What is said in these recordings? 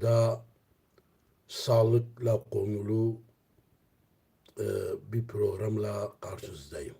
da sağlıkla konulu e, bir programla karşınızdayım.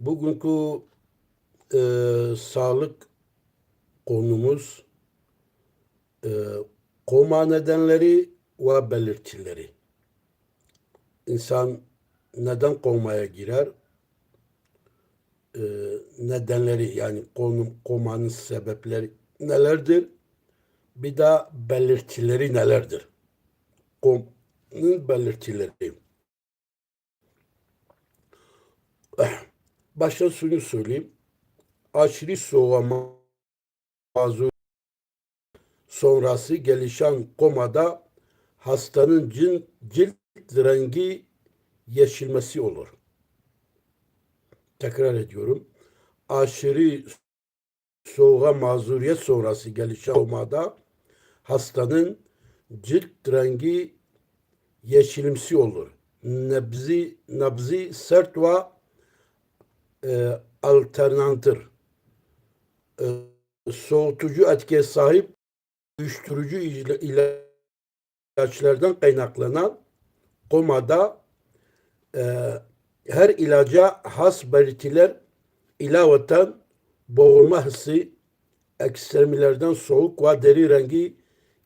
Bugünkü e, sağlık konumuz e, koma nedenleri ve belirtileri. İnsan neden komaya girer? E, nedenleri yani konum, komanın sebepleri nelerdir? Bir de belirtileri nelerdir? Komanın belirtileri. Başta şunu söyleyeyim. Aşırı soğuma mazur sonrası gelişen komada hastanın cin, cilt rengi yeşilmesi olur. Tekrar ediyorum. Aşırı soğuğa mazuriyet sonrası gelişen komada hastanın cilt rengi yeşilimsi olur. Nebzi, nabzi sert ve e, alternantır. E, soğutucu etkiye sahip uyuşturucu ila- ilaçlardan kaynaklanan komada e, her ilaca has belirtiler ilaveten boğulma hissi, ekstremilerden soğuk ve deri rengi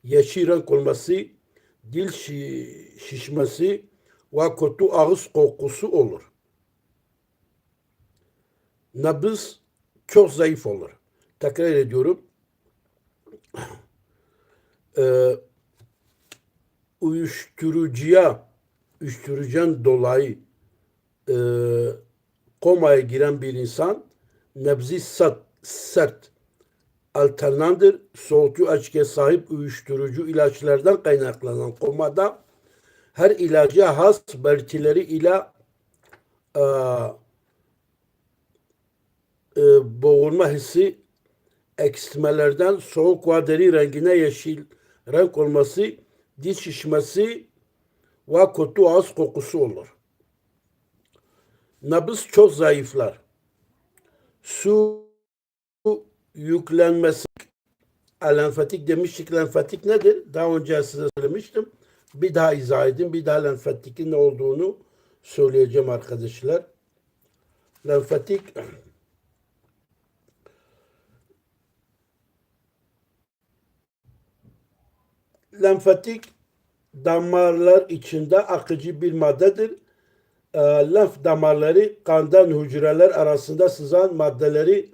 yeşil olması, dil şi- şişmesi ve kötü ağız kokusu olur. Nabız çok zayıf olur. Tekrar ediyorum. Ee, uyuşturucuya, uyuşturucudan dolayı e, komaya giren bir insan nebzi sert, sert alternandır. Soğutucu açıya sahip uyuşturucu ilaçlardan kaynaklanan komada her ilaca has belirtileri ile e, e, boğulma hissi eksilmelerden soğuk ve deri rengine yeşil renk olması, diş şişmesi ve kötü ağız kokusu olur. Nabız çok zayıflar. Su yüklenmesi lenfatik demiştik. Lenfatik nedir? Daha önce size söylemiştim. Bir daha izah edin. Bir daha lenfatikin ne olduğunu söyleyeceğim arkadaşlar. Lenfatik lenfatik damarlar içinde akıcı bir maddedir. E, lenf damarları kandan hücreler arasında sızan maddeleri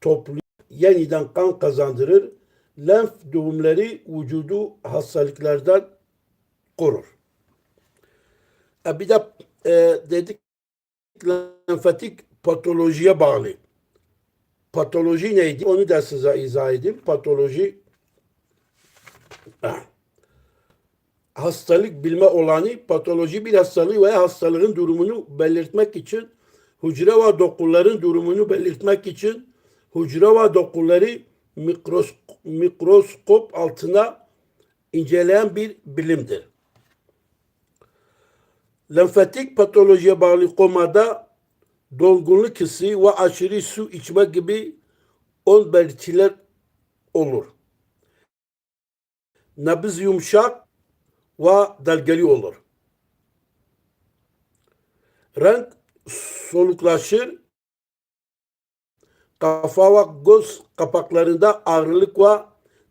toplayıp yeniden kan kazandırır. Lenf düğümleri vücudu hastalıklardan korur. E, bir de e, dedik lenfatik patolojiye bağlı. Patoloji neydi? Onu da size izah edeyim. Patoloji hastalık bilme olanı patoloji bir hastalığı veya hastalığın durumunu belirtmek için hücre ve dokuların durumunu belirtmek için hücre ve dokuları mikros, mikroskop altına inceleyen bir bilimdir. Lenfatik patolojiye bağlı komada dolgunluk hissi ve aşırı su içme gibi on belirtiler olur nabız yumuşak ve dalgalı olur. Renk soluklaşır. Kafa ve göz kapaklarında ağırlık ve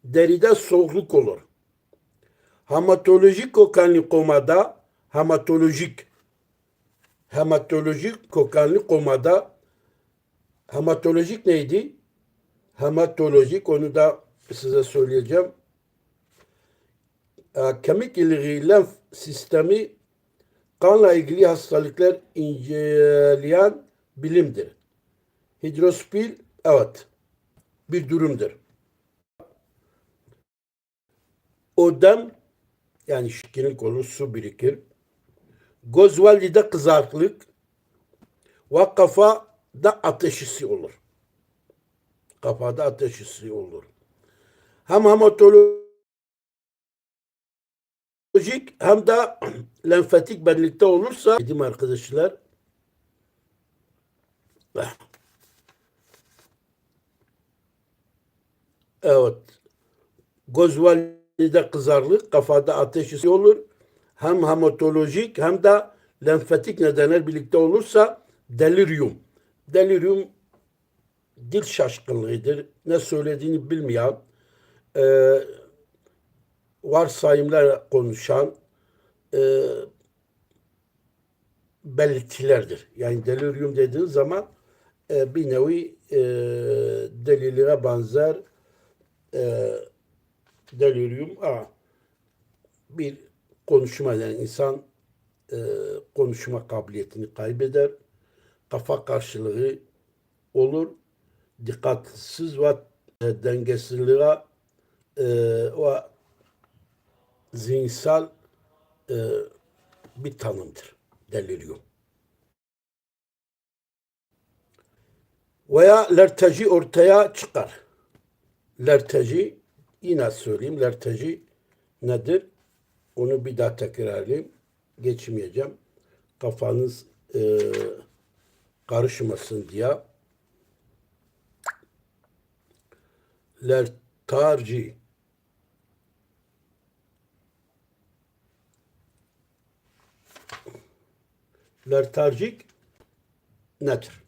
deride soğukluk olur. Hematolojik kokanlı komada hematolojik hematolojik kokanlı komada hematolojik neydi? Hematolojik onu da size söyleyeceğim kemik iliği lenf sistemi kanla ilgili hastalıklar inceleyen bilimdir. Hidrospil evet bir durumdur. Ödem yani şişkinlik olur, su birikir. Göz valide kızarıklık ve kafada ateş hissi olur. Kafada ateş hissi olur. Hem hematoloji Lojik hem de lenfatik birlikte olursa dedim arkadaşlar evet göz de kızarlık, kafada ateş olur. Hem hematolojik hem de lenfatik nedenler birlikte olursa delirium. Delirium dil şaşkınlığıdır. Ne söylediğini bilmeyen, e, varsayımlar konuşan e, belirtilerdir. Yani delirium dediğin zaman e, bir nevi e, deliliğe benzer e, delirium a, bir konuşma yani insan e, konuşma kabiliyetini kaybeder. Kafa karşılığı olur. Dikkatsiz ve e, dengesizliğe e, ve zihinsel e, bir tanımdır. Delirium. Veya lerteci ortaya çıkar. Lerteci yine söyleyeyim. Lerteci nedir? Onu bir daha tekrarlayayım. Geçmeyeceğim. Kafanız e, karışmasın diye. Lertarci Lertarjik nedir?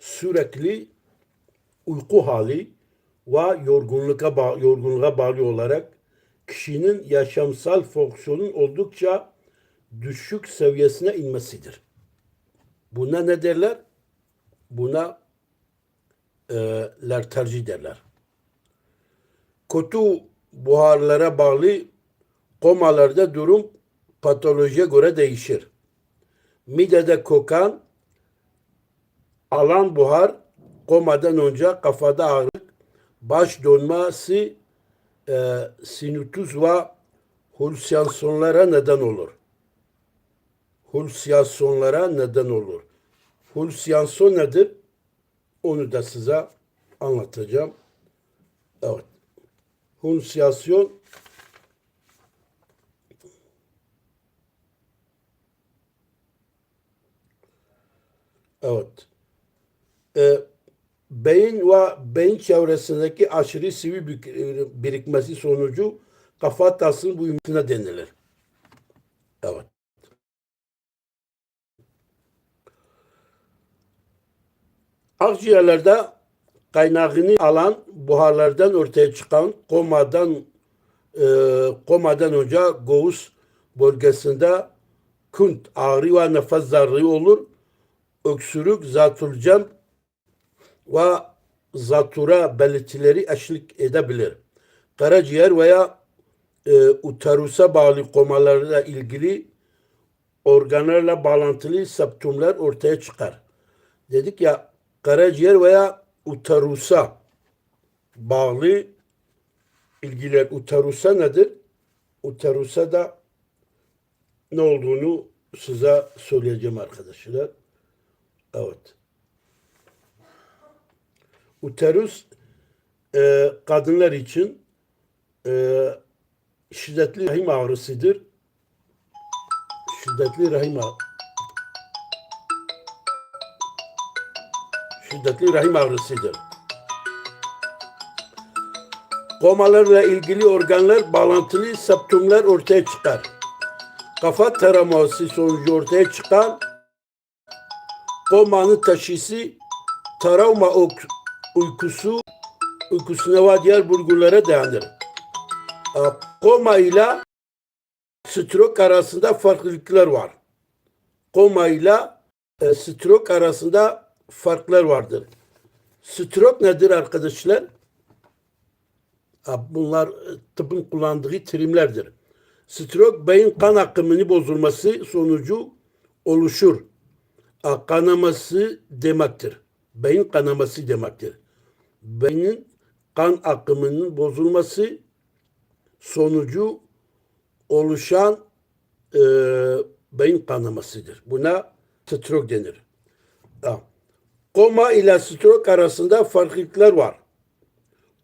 Sürekli uyku hali ve yorgunluğa, bağ, yorgunluğa bağlı olarak kişinin yaşamsal fonksiyonun oldukça düşük seviyesine inmesidir. Buna ne derler? Buna e, lertarji derler. Kötü buharlara bağlı komalarda durum patolojiye göre değişir. Midede kokan alan buhar komadan önce kafada ağrılık, baş dönmesi, e, sinütüz ve halüsinasyonlara neden olur. Halüsinasyonlara neden olur. Halüsinasyon nedir? Onu da size anlatacağım. Evet. Halüsinasyon Evet. Ee, beyin ve beyin çevresindeki aşırı sıvı bir- birikmesi sonucu kafatasının büyümesine denilir. Evet. Akciğerlerde kaynağını alan buharlardan ortaya çıkan komadan e, komadan önce göğüs bölgesinde kunt, ağrı ve nefes darlığı olur. Öksürük, zatürcem ve zatura belirtileri eşlik edebilir. Karaciğer veya e, uterusa bağlı komalarla ilgili organlarla bağlantılı septumlar ortaya çıkar. Dedik ya karaciğer veya uterusa bağlı ilgiler. Uterusa nedir? Uterusa da ne olduğunu size söyleyeceğim arkadaşlar. Evet. Uterus e, kadınlar için e, şiddetli rahim ağrısıdır. Şiddetli rahim. Şiddetli rahim ağrısıdır. Komalarla ilgili organlar bağlantılı septumlar ortaya çıkar. Kafa taraması sonucu ortaya çıkan komanın taşısı travma ok- uykusu uykusuna ve diğer bulgulara dayanır. E, Koma ile stroke arasında farklılıklar var. Koma ile e, stroke arasında farklar vardır. Stroke nedir arkadaşlar? Ha, Bunlar e, tıbbın kullandığı terimlerdir. Stroke beyin kan akımını bozulması sonucu oluşur. Ha, Kanaması demektir. Beyin kanaması demektir. Beynin kan akımının bozulması sonucu oluşan e, beyin kanamasıdır. Buna stroke denir. Koma ile stroke arasında farklılıklar var.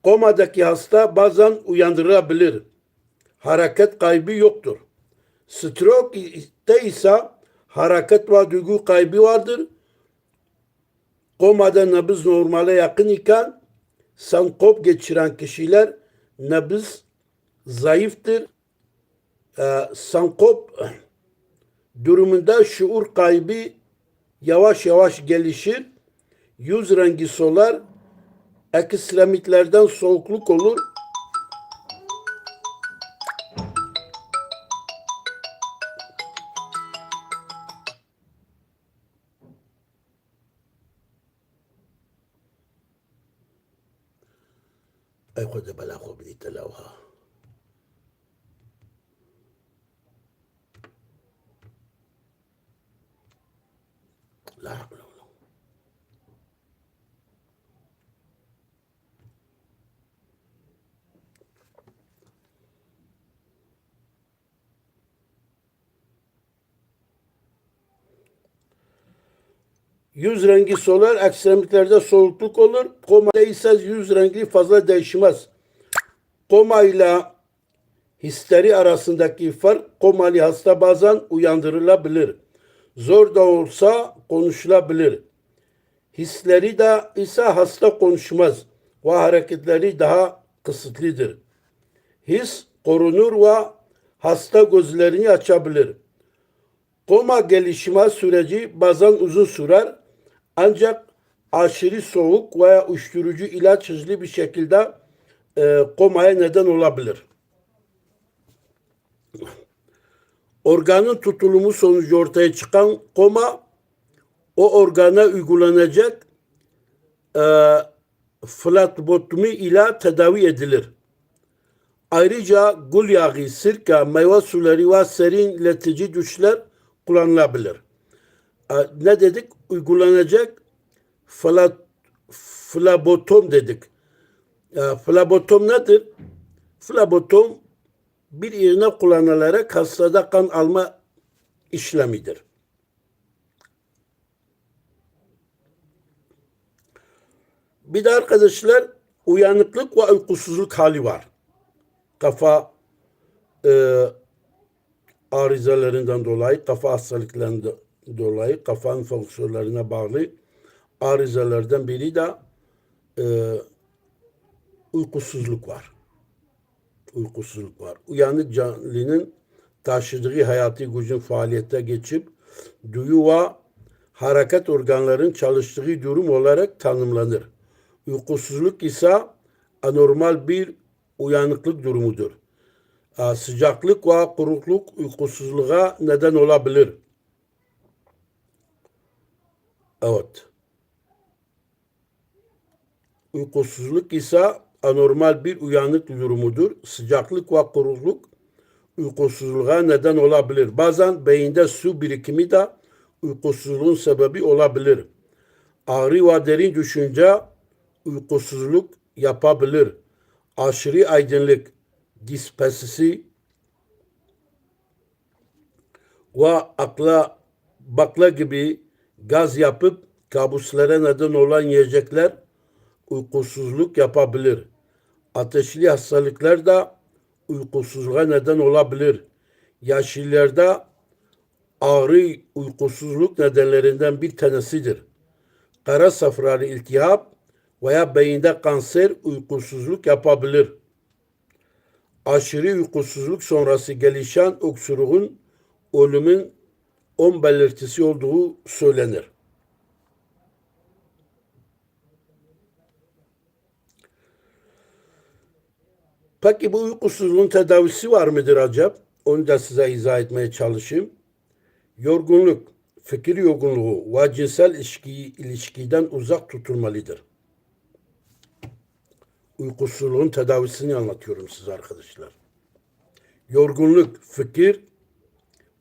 Komadaki hasta bazen uyandırılabilir. Hareket kaybı yoktur. Stroke'de ise hareket ve duygu kaybı vardır. Komada nabız normale yakın iken sankop geçiren kişiler nabız zayıftır. Ee, sankop durumunda şuur kaybı yavaş yavaş gelişir. Yüz rengi solar, ekstremitlerden soğukluk olur. ay ko da bala ko bidita ha? Yüz rengi solar, ekstremitlerde soğukluk olur. Komada ise yüz rengi fazla değişmez. Koma ile histeri arasındaki fark komalı hasta bazen uyandırılabilir. Zor da olsa konuşulabilir. Hisleri de ise hasta konuşmaz ve hareketleri daha kısıtlıdır. His korunur ve hasta gözlerini açabilir. Koma gelişme süreci bazen uzun sürer ancak aşırı soğuk veya uyuşturucu ilaç hızlı bir şekilde e, komaya neden olabilir. Organın tutulumu sonucu ortaya çıkan koma o organa uygulanacak e, flatbotomi ile tedavi edilir. Ayrıca gül yağı, sirke, meyve suları ve serinletici güçler kullanılabilir. Ne dedik? Uygulanacak flat, flabotom dedik. E, Flabotom nedir? Flabotom bir iğne kullanılarak hastada kan alma işlemidir. Bir de arkadaşlar uyanıklık ve uykusuzluk hali var. Kafa e, arızalarından dolayı, kafa hastalıklarından dolayı, kafanın fonksiyonlarına bağlı arızalardan biri de e, uykusuzluk var. Uykusuzluk var. Uyanık canlının taşıdığı hayati gücün faaliyete geçip duyu ve hareket organların çalıştığı durum olarak tanımlanır. Uykusuzluk ise anormal bir uyanıklık durumudur. Aa, Sıcaklık ve kurukluk uykusuzluğa neden olabilir. Evet. Uykusuzluk ise anormal bir uyanık durumudur. Sıcaklık ve kurukluk uykusuzluğa neden olabilir. Bazen beyinde su birikimi de uykusuzluğun sebebi olabilir. Ağrı ve derin düşünce uykusuzluk yapabilir. Aşırı aydınlık, dispesisi ve akla bakla gibi gaz yapıp kabuslara neden olan yiyecekler uykusuzluk yapabilir. Ateşli hastalıklar da uykusuzluğa neden olabilir. Yaşlılarda ağrı uykusuzluk nedenlerinden bir tanesidir. Kara safralı iltihap veya beyinde kanser uykusuzluk yapabilir. Aşırı uykusuzluk sonrası gelişen öksürüğün ölümün 10 belirtisi olduğu söylenir. Peki bu uykusuzluğun tedavisi var mıdır acaba? Onu da size izah etmeye çalışayım. Yorgunluk, fikir yorgunluğu ve cinsel ilişki, ilişkiden uzak tutulmalıdır. Uykusuzluğun tedavisini anlatıyorum size arkadaşlar. Yorgunluk, fikir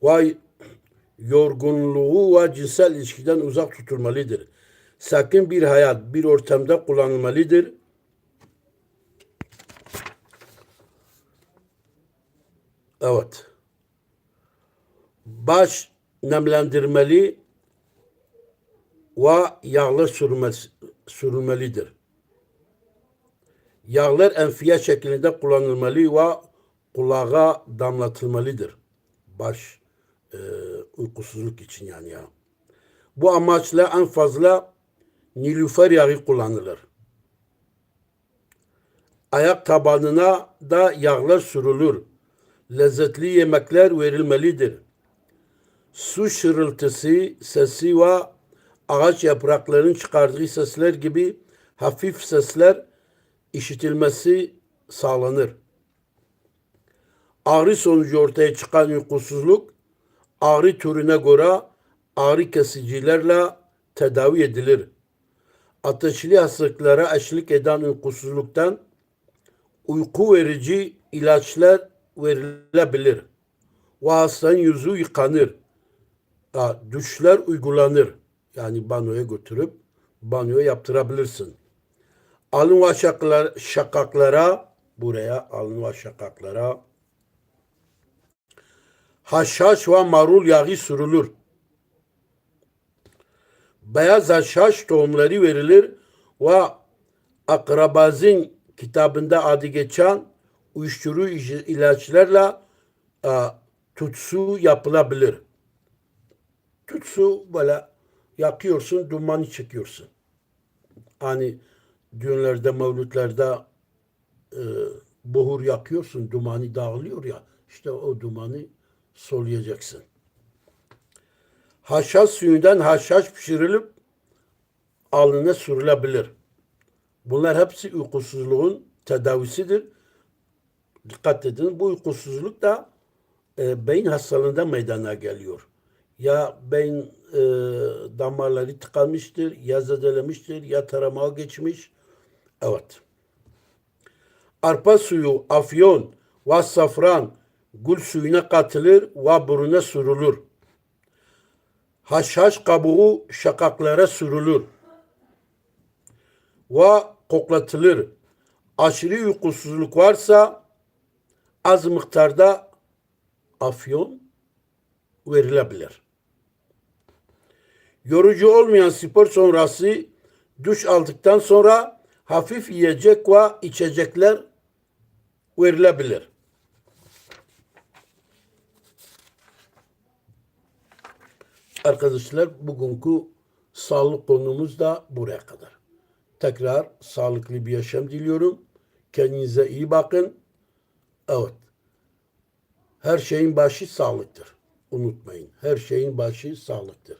ve yorgunluğu ve cinsel ilişkiden uzak tutulmalıdır. Sakin bir hayat bir ortamda kullanılmalıdır. Evet. Baş nemlendirmeli ve yağlı sürmesi, sürülmelidir. Yağlar enfiye şeklinde kullanılmalı ve kulağa damlatılmalıdır. Baş e, uykusuzluk için yani ya. Bu amaçla en fazla nilüfer yağı kullanılır. Ayak tabanına da yağlar sürülür. Lezzetli yemekler verilmelidir. Su şırıltısı, sesi ve ağaç yapraklarının çıkardığı sesler gibi hafif sesler işitilmesi sağlanır. Ağrı sonucu ortaya çıkan uykusuzluk ağrı türüne göre ağrı kesicilerle tedavi edilir. Ateşli hastalıklara eşlik eden uykusuzluktan uyku verici ilaçlar verilebilir. Ve hastanın yüzü yıkanır. Ha, Duşlar uygulanır. Yani banyoya götürüp banyo yaptırabilirsin. Alın ve şakaklar, şakaklara buraya alın ve şakaklara haşhaş ve marul yağı sürülür. Beyaz haşhaş tohumları verilir ve Akrabazin kitabında adı geçen uyuşturucu ilaçlarla e, tutsu yapılabilir. Tutsu böyle yakıyorsun, dumanı çekiyorsun. Hani düğünlerde, mevlütlerde e, buhur yakıyorsun, dumanı dağılıyor ya. İşte o dumanı soluyacaksın. Haşhaş suyundan haşhaş pişirilip alnına sürülebilir. Bunlar hepsi uykusuzluğun tedavisidir. Dikkat edin bu uykusuzluk da e, beyin hastalığında meydana geliyor. Ya beyin e, damarları tıkanmıştır, ya zedelemiştir, ya taramaya geçmiş. Evet. Arpa suyu, afyon ve safran gül suyuna katılır ve buruna sürülür. Haşhaş kabuğu şakaklara sürülür ve koklatılır. Aşırı uykusuzluk varsa az miktarda afyon verilebilir. Yorucu olmayan spor sonrası duş aldıktan sonra hafif yiyecek ve içecekler verilebilir. Arkadaşlar bugünkü sağlık konumuz da buraya kadar. Tekrar sağlıklı bir yaşam diliyorum. Kendinize iyi bakın. Evet. Her şeyin başı sağlıktır. Unutmayın. Her şeyin başı sağlıktır.